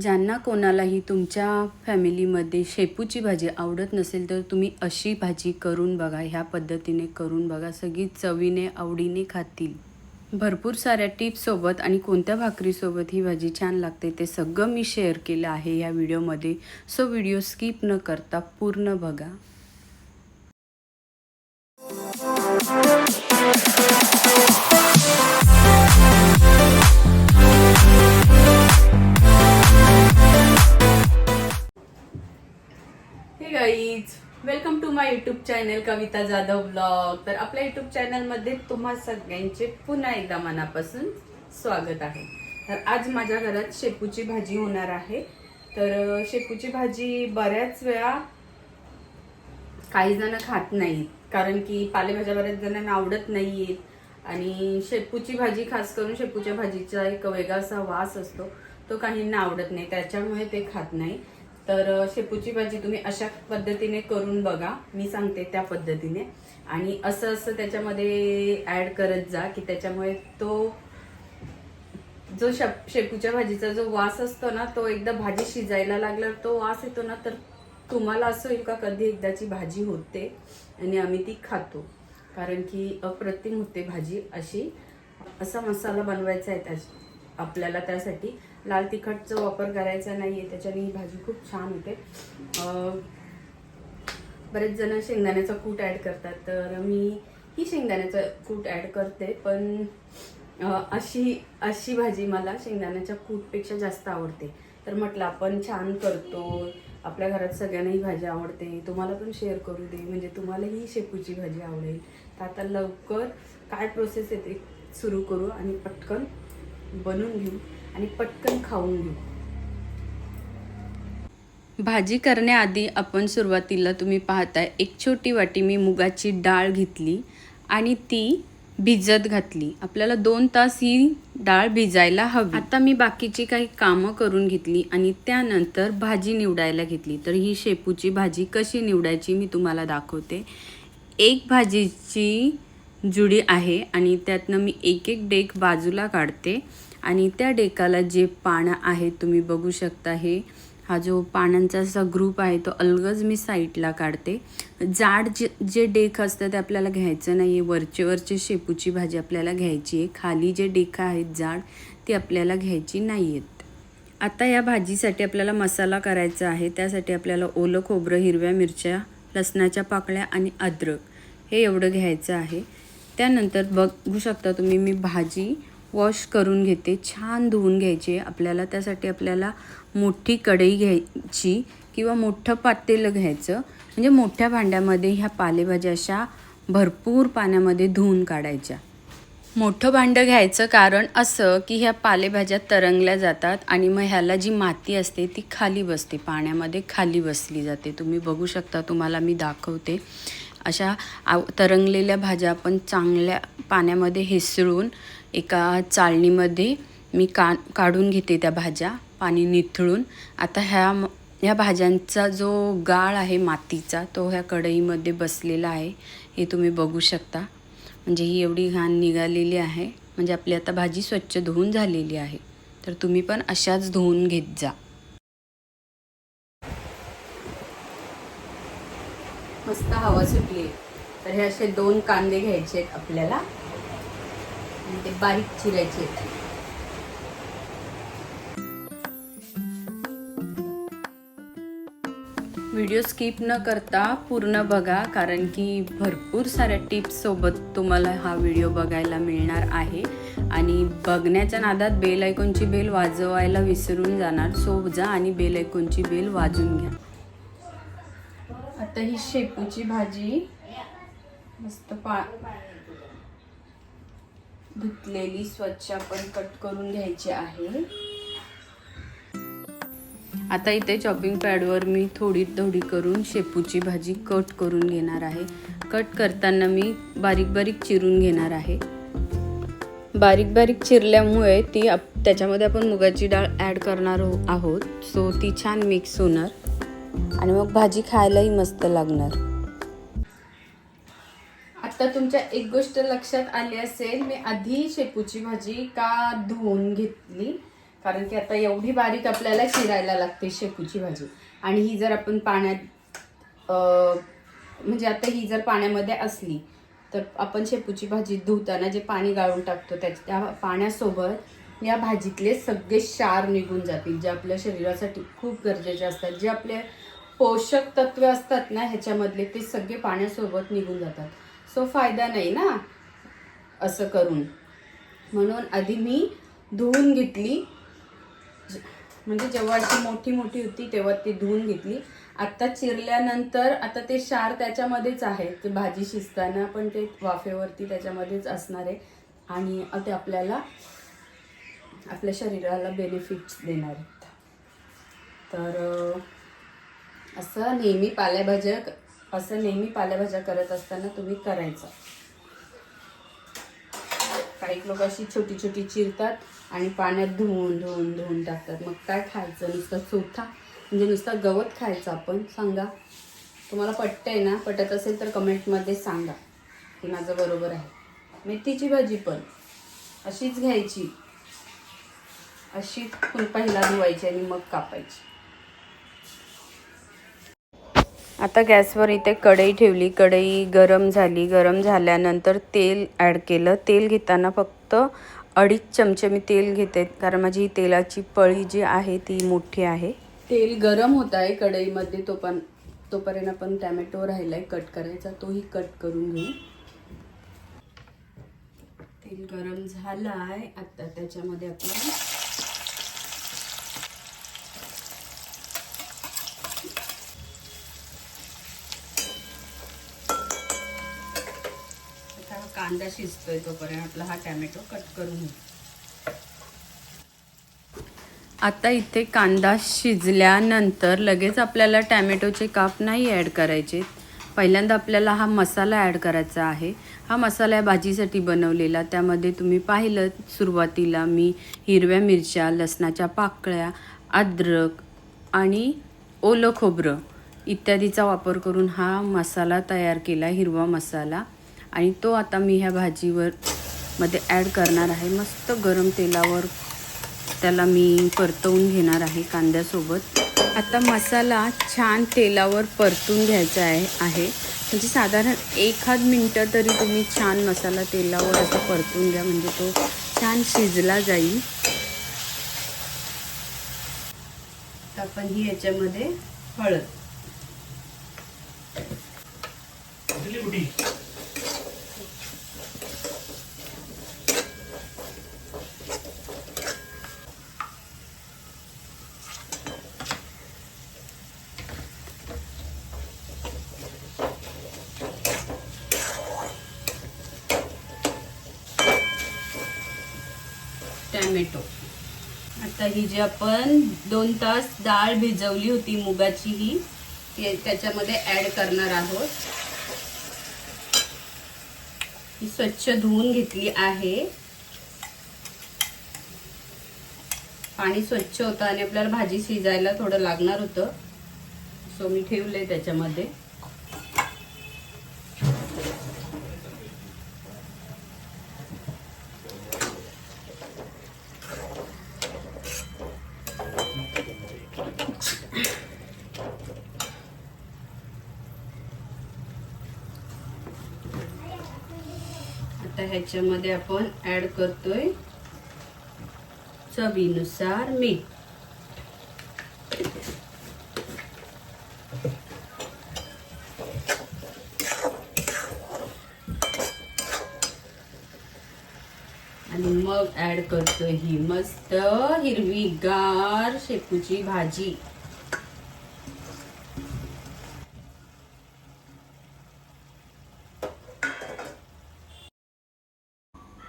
ज्यांना कोणालाही तुमच्या फॅमिलीमध्ये शेपूची भाजी आवडत नसेल तर तुम्ही अशी भाजी करून बघा ह्या पद्धतीने करून बघा. सगळी चवीने आवडीने खातील. भरपूर साऱ्या टिप्ससोबत आणि कोणत्या भाकरीसोबत ही भाजी छान लागते ते सगळं मी शेअर केलं आहे या व्हिडिओमध्ये. सो व्हिडिओ स्किप न करता पूर्ण बघा. Welcome to my YouTube channel Kavita Jadhav blog. तर आपल्या युट्यूब चॅनलमध्ये तुम्हा सगळ्यांचे पुन्हा एकदा मनापासून स्वागत आहे. तर आज माझ्या घरात शेपूची भाजी होणार आहे. तर शेपूची भाजी बऱ्याच वेळा काही जण खात नाहीत. कारण की पालेभाज्या बऱ्याच जणांना आवडत नाहीयेत. आणि शेपूची भाजी खास करून शेपूच्या भाजीचा एक वेगळा असा वास असतो. तो काहींना आवडत नाही. त्याच्यामुळे ते खात नाही. तर शेपूची भाजी तुम्ही अशा पद्धतीने करून बघा. मी सांगते त्या पद्धतीने. आणि असं असं त्याच्यामध्ये ॲड करत जा की त्याच्यामुळे तो जो शप- शेपूच्या भाजीचा जो वास असतो ना तो एकदा भाजी शिजायला लागल्यावर तो वास येतो ना तर तुम्हाला असं होईल का? कधी एकदाची भाजी होते आणि आम्ही ती खातो. कारण की अप्रतिम होते भाजी अशी. असा मसाला बनवायचा आहे त्याची आपल्याला त्यासाठी. लाल तिखटचा वापर करायचा नाही आहे त्याच्याने ही भाजी खूप छान होते. बरेच जण शेंगदाण्याचा कूट ॲड करतात तर मी ही शेंगदाण्याचा कूट ॲड करते पण अशी अशी भाजी मला शेंगदाण्याच्या कूटपेक्षा जास्त आवडते. तर म्हटलं आपण छान करतो आपल्या घरात सगळ्यांना ही भाजी आवडते तुम्हाला पण शेअर करू दे म्हणजे तुम्हाला ही शेपूची भाजी आवडेल. तर आता लवकर काय प्रोसेस येते सुरू करू आणि पटकन बनवून घेऊ आणि पटकन खाऊन घेऊ. भाजी करण्याआधी आपण सुरुवातीला तुम्ही पाहताय एक छोटी वाटी मी मुगाची डाळ घेतली आणि ती भिजत घातली. आपल्याला दोन तास ही डाळ भिजायला हवी. आता मी बाकीची काही कामं करून घेतली आणि त्यानंतर भाजी निवडायला घेतली. तर ही शेपूची भाजी कशी निवडायची मी तुम्हाला दाखवते. एक भाजीची जुडी आहे आणि त्यातनं मी एक एक डेक बाजूला काढते. आणि त्या डेकाला जे पानं आहेत तुम्ही बघू शकता हे. हा जो पानांचा असा ग्रुप आहे तो अलगच मी साईडला काढते. जाड जे जे डेक असतं ते आपल्याला घ्यायचं नाही आहे वरचे वरचे शेपूची भाजी आपल्याला घ्यायची आहे. खाली जे डेकं आहेत जाड ती आपल्याला घ्यायची नाही आहेत आता या भाजीसाठी आपल्याला मसाला करायचा आहे. त्यासाठी आपल्याला ओलं खोबरं हिरव्या मिरच्या लसणाच्या पाकळ्या आणि अद्रक हे एवढं घ्यायचं आहे. त्यानंतर बघू शकता तुम्ही मी भाजी वॉश करून घेते छान धुवून घ्यायचे. आपल्याला त्यासाठी आपल्याला मोठी कढई घ्यायची किंवा मोठं पातेलं घ्यायचं. म्हणजे मोठ्या भांड्यामध्ये ह्या पालेभाज्या अशा भरपूर पाण्यामध्ये धुवून काढायच्या. मोठं भांडं घ्यायचं कारण असं की ह्या पालेभाज्या तरंगल्या जातात आणि मग ह्याला जी माती असते ती खाली बसते. पाण्यामध्ये खाली बसली जाते. तुम्ही बघू शकता तुम्हाला मी दाखवते. अशा आव तरंगलेल्या भाज्या आपण चांगल्या पाण्यामध्ये हेसळून एका चाळणीमध्ये मी का काढून घेते त्या भाज्या पाणी निथळून. आता ह्या म- ह्या भाज्यांचा जो गाळ आहे मातीचा तो ह्या कढईमध्ये बसलेला आहे. हे तुम्ही बघू शकता. म्हणजे ही एवढी घाण निघालेली आहे. म्हणजे आपली आता भाजी स्वच्छ धुवून झालेली आहे. तर तुम्ही पण अशाच धुवून घेत जा. मस्त हवा सुटली. तर हे असे दोन कांदे घ्यायचे आहेत आपल्याला. आणि ते बारीक चिरायचे आहेत. व्हिडिओ स्किप न करता पूर्ण बघा कारण की भरपूर साऱ्या टिप्ससोबत तुम्हाला हा व्हिडिओ बघायला मिळणार आहे. आणि बघण्याच्या नादात बेल ऐकूनची बेल वाजवायला विसरून जाणार सो जा आणि बेल ऐकूनची बेल वाजून घ्या. आता ही शेपूची भाजी मस्त पा धुतलेली स्वच्छ आपण कट करून घ्यायची आहे. आता इथे चॉपिंग पॅडवर मी थोडी थोडी करून शेपूची भाजी कट करून घेणार आहे. कट करताना मी बारीक बारीक चिरून घेणार आहे. बारीक बारीक चिरल्यामुळे ती आप त्याच्यामध्ये आपण मुगाची डाळ ॲड करणार हो- आहोत. सो ती छान मिक्स होणार. आणि मग भाजी खायलाही मस्त लागणार. आता तुमच्या एक गोष्ट लक्षात आली असेल मी आधी शेपूची भाजी का धुवून घेतली? कारण की आता एवढी बारीक आपल्याला चिरायला लागते शेपूची भाजी. आणि ही जर आपण पाण्यात म्हणजे आता ही जर पाण्यामध्ये असली तर आपण शेपूची भाजी धुताना जे पाणी गाळून टाकतो त्याच्या त्या पाण्यासोबत या भाजीतले सगळे क्षार निघून जातील जे आपल्या शरीरासाठी खूप गरजेचे असतात जे आपले पोषक तत्वे असतात ना ह्याच्यामधले ते सगळे पाण्यासोबत निघून जातात. सो फायदा नाही ना असं करून. म्हणून आधी मी धुवून घेतली. म्हणजे जेव्हा ती मोठी मोठी होती तेव्हा ती धुवून घेतली. आत्ता चिरल्यानंतर आता ते क्षार त्याच्यामध्येच आहे. ते भाजी शिजताना पण ते वाफेवरती त्याच्यामध्येच असणार आहे. आणि ते आपल्याला आपल्या शरीराला बेनिफिट्स देणार आहेत. तर असं नेहमी पालेभाज्या असं नेहमी पालेभाज्या करत असताना तुम्ही करायचं. काही लोक अशी छोटी छोटी चिरतात आणि पाण्यात धुवून धुवून धुवून टाकतात. मग काय खायचं? नुसतं चोथा? म्हणजे नुसतं गवत खायचं आपण? सांगा. तुम्हाला पटतंय ना? पटत असेल तर कमेंटमध्ये सांगा. की माझं बरोबर आहे. मेथीची भाजी पण. अशीच घ्यायची. अशी पहिला धुवायची आणि मग कापायची. आता गॅसवर इथे कढई ठेवली. कढई गरम झाली. गरम झाल्यानंतर तेल ॲड केलं. तेल घेताना फक्त अडीच चमचे मी तेल घेते. कारण माझी ही तेलाची पळी जी आहे ती मोठी आहे. तेल गरम होत आहे कढईमध्ये. तो पण तोपर्यंत आपण टॅमॅटो राहिला आहे कट करायचा. तोही कट करून घेऊ. तेल गरम झालं आहे आता त्याच्यामध्ये आपण कांदा शिजतोय तोपर्यंत आपला हा टॅमॅटो कट करून घेऊ आता इथे कांदा शिजल्यानंतर लगेच आपल्याला टॅमॅटोचे काप नाही ॲड करायचे. पहिल्यांदा आपल्याला हा मसाला ॲड करायचा आहे. हा मसाला भाजीसाठी बनवलेला. त्यामध्ये तुम्ही पाहिलं सुरुवातीला मी हिरव्या मिरच्या लसणाच्या पाकळ्या अद्रक आणि ओलं खोबरं इत्यादीचा वापर करून हा मसाला तयार केला हिरवा मसाला. आणि तो आता मी ह्या भाजीवर मध्ये ॲड करणार आहे. मस्त गरम तेलावर त्याला मी परतवून घेणार आहे कांद्यासोबत. आता मसाला छान तेलावर परतून घ्यायचा आहे आहे. म्हणजे साधारण एखाद मिनटं तरी तुम्ही छान मसाला तेलावर असं परतून घ्या. म्हणजे तो छान शिजला जाईल. आपण ही याच्यामध्ये हळद. टोमॅटो आता ही जी आपण दोन तास डाळ भिजवली होती मुगाची ही त्याच्यामध्ये ॲड करणार आहोत. ही स्वच्छ धुवून घेतली आहे. पाणी स्वच्छ होतं आणि आपल्याला भाजी शिजायला थोडं लागणार होतं. सो मी ठेवले त्याच्यामध्ये. आता ह्याच्यामध्ये आपण ऍड करतोय चवीनुसार मीठ. आणि मग ऍड करतोय ही मस्त हिरवीगार शेपूची भाजी.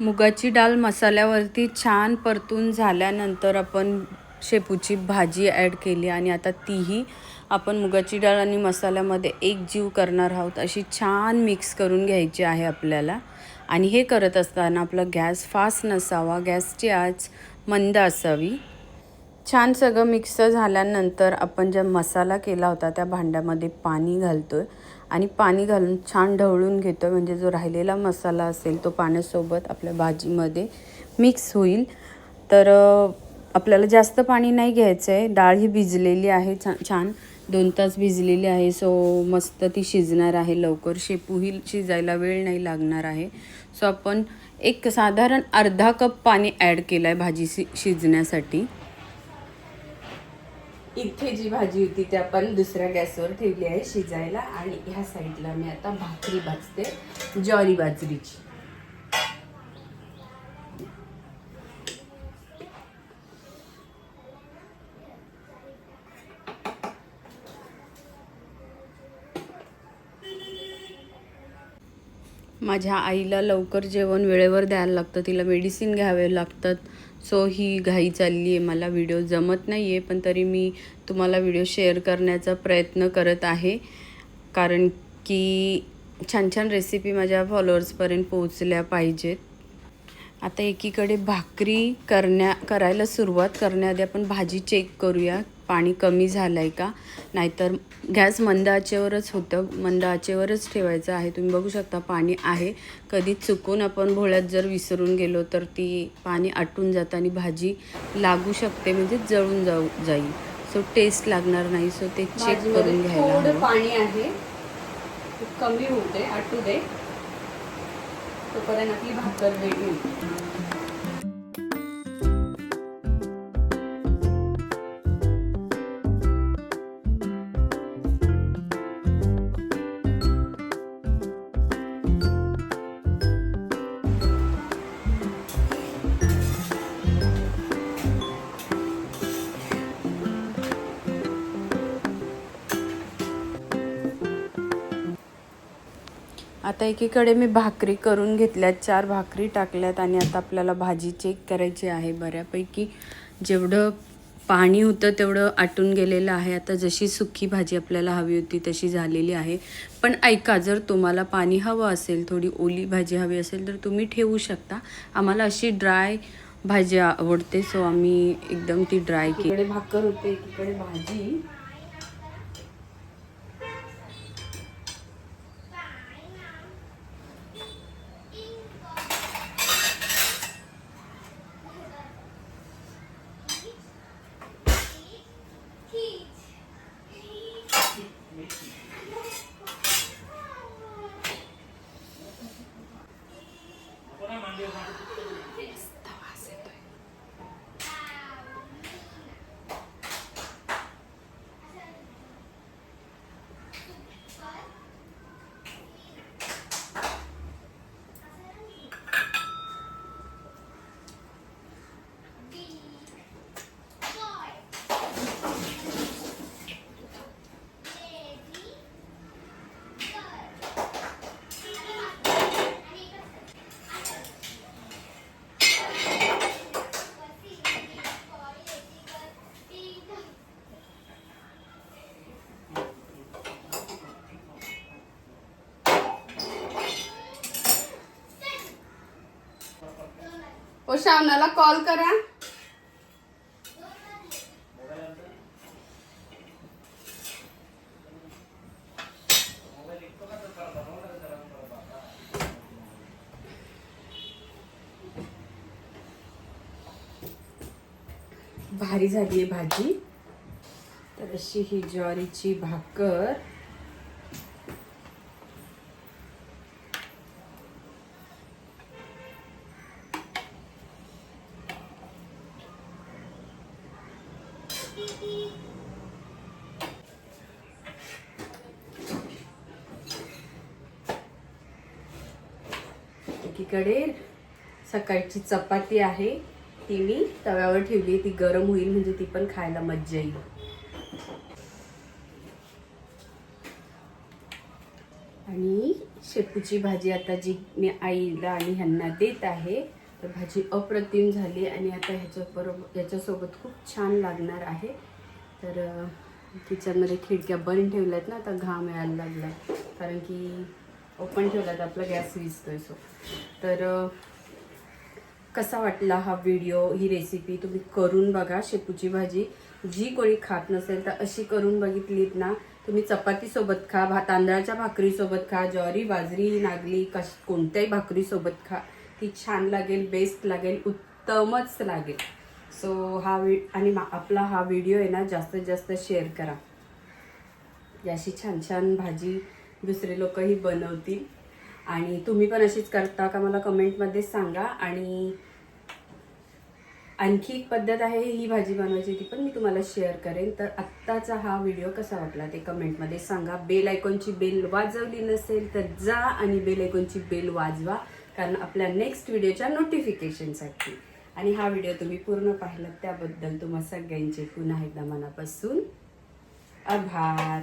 मुगाची डाळ मसाल्यावरती छान परतून झाल्यानंतर आपण शेपूची भाजी ॲड केली आणि आता तीही आपण मुगाची डाळ आणि मसाल्यामध्ये एक जीव करणार आहोत अशी छान मिक्स करून घ्यायची आहे आपल्याला. आणि हे करत असताना आपला गॅस फास्ट नसावा गॅसची आच मंद असावी. छान सगळं मिक्स झाल्यानंतर आपण ज्या मसाला केला होता त्या भांड्यामध्ये पाणी घालतो आहे आणि पाणी घालून छान ढवळून घेतो म्हणजे जो राहिलेला मसाला असेल तो पाण्यासोबत आपल्या भाजीमध्ये मिक्स होईल. तर आपल्याला जास्त पाणी नाही घ्यायचं आहे डाळ ही भिजलेली आहे छा छान. दोन तास भिजलेली आहे. सो मस्त ती शिजणार आहे लवकर. शेपूही शिजायला वेळ नाही लागणार आहे. सो आपण एक साधारण अर्धा कप पाणी ॲड केलं आहे भाजी शि शिजण्यासाठी. इथे जी भाजी होती ती आपण दुसऱ्या गॅसवर ठेवली आहे शिजायला. आणि ह्या साईडला मी आता भाकरी भाजते ज्वारी बाजरीची. माझ्या आईला लवकर जेवण वेळेवर द्यायला लागतं तिला मेडिसिन घ्यावे लागतात. सो ही घाई चालली आहे मला व्हिडिओ जमत नाही आहे पण तरी मी तुम्हाला व्हिडिओ शेअर करण्याचा प्रयत्न करत आहे. कारण की छान छान रेसिपी माझ्या फॉलोअर्सपर्यंत पोहोचल्या पाहिजेत. आता एकीकडे भाकरी करण्या करायला सुरुवात करण्याआधी आपण भाजी चेक करूया. पाणी कमी झालं आहे का? नाहीतर गॅस मंद आचेवरच होतं. मंद आचेवरच ठेवायचं आहे. तुम्ही बघू शकता पाणी आहे. कधी चुकून आपण भोळ्यात जर विसरून गेलो तर ती पाणी आटून जातं आणि भाजी लागू शकते म्हणजे जळून जाऊ जाईल. सो टेस्ट लागणार नाही. सो ते चेक करून घ्यायला. पाणी आहे. कमी होते आटू दे. तोपर्यंत आपली भाकर रेडी आता एकीकडे मी भाकरी करून घेतल्यात चार भाकरी टाकल्यात आणि आता आपल्याला भाजी चेक करायची आहे. बऱ्यापैकी जेवढं पाणी होतं तेवढं आटून गेलेलं आहे. आता जशी सुकी भाजी आपल्याला हवी होती तशी झालेली आहे. पण ऐका जर तुम्हाला पाणी हवं असेल थोडी ओली भाजी हवी असेल तर तुम्ही ठेवू शकता. आम्हाला अशी ड्राय भाजी आवडते सो आम्ही एकदम ती ड्राय केली. भाकर होते एकीकडे भाजी. श्रावणाला कॉल करा. भारी झाली आहे भाजी. तर अशी ही ज्वारीची भाकर. एकीकडे सकाळची चपाती आहे. ती मी तव्यावर ठेवली ती गरम होईल म्हणजे ती पण खायला मज्जा येईल. आणि शेपूची भाजी आता जी मी आईला आणि ह्यांना देत आहे तर भाजी अप्रतिम झाली आणि आता ह्याच्या बरोबर ह्याच्यासोबत खूप छान लागणार आहे. तर किचनमध्ये खिडक्या बंद ठेवल्यात ना आता घाम यायला लागला कारण की ओपन ठेवला तर आपला गॅस विजतोय सो तर कसा वाटला हा व्हिडिओ ही रेसिपी तुम्ही करून बघा शेपूची भाजी. जी कोणी खात नसेल तर अशी करून बघितलीत ना तुम्ही चपातीसोबत खा भा तांदळाच्या भाकरीसोबत खा ज्वारी बाजरी नागली कश कोणत्याही भाकरीसोबत खा. ती छान लागेल बेस्ट लागेल उत्तमच लागेल. सो हा वि आणि मा- आपला हा व्हिडिओ आहे ना जास्तीत जास्त शेअर करा. याशी छान छान भाजी दुसरे लोकही बनवतील. आणि तुम्ही पण अशीच करता का मला कमेंटमध्ये सांगा. आणि आणखी एक पद्धत आहे ही भाजी बनवायची ती पण मी तुम्हाला शेअर करेन. तर आत्ताचा हा व्हिडिओ कसा वाटला ते कमेंटमध्ये सांगा. बेल आयकॉनची बेल वाजवली नसेल तर जा आणि बेल आयकॉनची बेल वाजवा. कारण आपल्या नेक्स्ट व्हिडिओच्या नोटिफिकेशनसाठी. आणि हा व्हिडिओ तुम्ही पूर्ण पाहिला त्याबद्दल तुम्हा सगळ्यांचे पुन्हा एकदा मनापासून आभार.